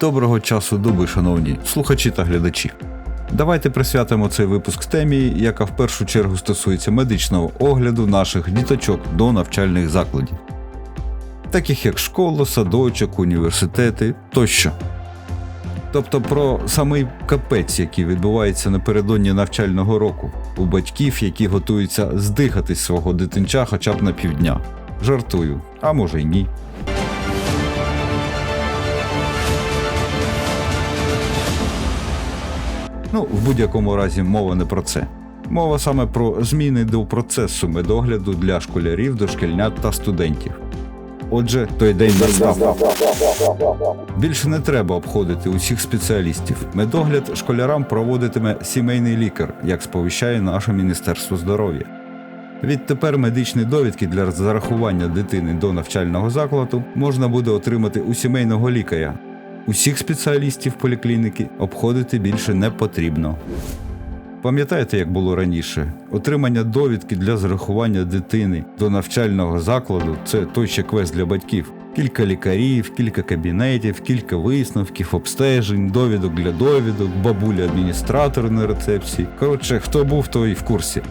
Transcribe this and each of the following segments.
Доброго часу доби, шановні слухачі та глядачі. Давайте присвятимо цей випуск темі, яка в першу чергу стосується медичного огляду наших діточок до навчальних закладів, таких як школа, садочок, університети тощо. Тобто про самий капець, який відбувається напередодні навчального року, у батьків, які готуються здихатись свого дитинча хоча б на півдня. Жартую, а може й ні. Ну, в будь-якому разі мова не про це. Мова саме про зміни до процесу медогляду для школярів, дошкільнят та студентів. Отже, той день настав. Більше не треба обходити усіх спеціалістів. Медогляд школярам проводитиме сімейний лікар, як сповіщає наше Міністерство здоров'я. Відтепер медичні довідки для зарахування дитини до навчального закладу можна буде отримати у сімейного лікаря. Усіх спеціалістів поліклініки обходити більше не потрібно. Пам'ятаєте, як було раніше? Отримання довідки для зарахування дитини до навчального закладу це той ще квест для батьків. Кілька лікарів, кілька кабінетів, кілька висновків, обстежень, довідок для довідок, бабуля адміністратор на рецепції. Коротше, хто був, той в курсі.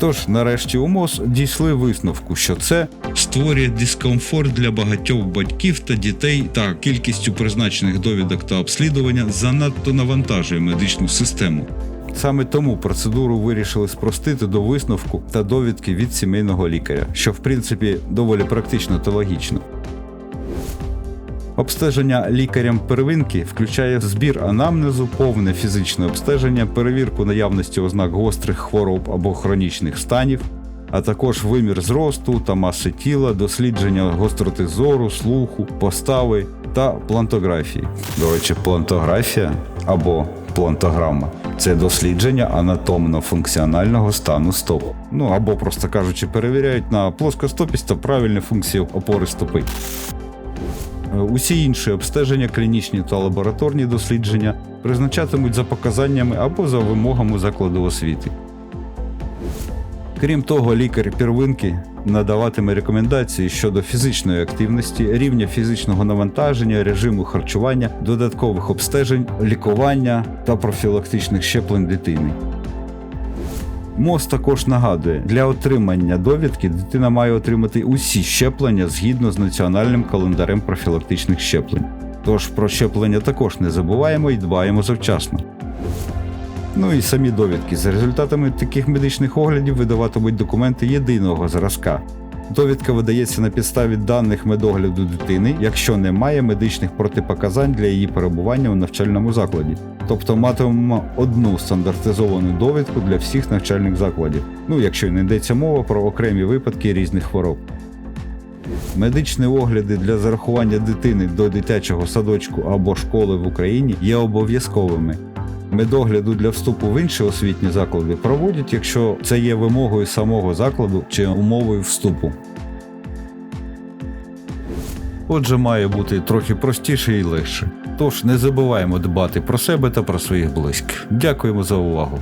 Тож, нарешті, у МОЗ дійшли висновку, що це створює дискомфорт для багатьох батьків та дітей, та кількістю призначених довідок та обслідування занадто навантажує медичну систему. Саме тому процедуру вирішили спростити до висновку та довідки від сімейного лікаря, що в принципі доволі практично та логічно. Обстеження лікарям первинки включає збір анамнезу, повне фізичне обстеження, перевірку наявності ознак гострих хвороб або хронічних станів, а також вимір зросту та маси тіла, дослідження гостроти зору, слуху, постави та плантографії. До речі, плантографія або плантограма це дослідження анатомно-функціонального стану стоп. Ну або, просто кажучи, перевіряють на плоскостопість та правильні функції опори стопи. Усі інші обстеження, клінічні та лабораторні дослідження призначатимуть за показаннями або за вимогами закладу освіти. Крім того, лікар первинки надаватиме рекомендації щодо фізичної активності, рівня фізичного навантаження, режиму харчування, додаткових обстежень, лікування та профілактичних щеплень дитини. МОЗ також нагадує, для отримання довідки дитина має отримати усі щеплення згідно з національним календарем профілактичних щеплень. Тож про щеплення також не забуваємо і дбаємо завчасно. Ну і самі довідки. За результатами таких медичних оглядів видаватимуть документи єдиного зразка. Довідка видається на підставі даних медогляду дитини, якщо немає медичних протипоказань для її перебування у навчальному закладі. Тобто матимемо одну стандартизовану довідку для всіх навчальних закладів, ну якщо не йдеться мова про окремі випадки різних хвороб. Медичні огляди для зарахування дитини до дитячого садочку або школи в Україні є обов'язковими. Медогляду для вступу в інші освітні заклади проводять, якщо це є вимогою самого закладу чи умовою вступу. Отже, має бути трохи простіше і легше. Тож не забуваємо дбати про себе та про своїх близьких. Дякуємо за увагу.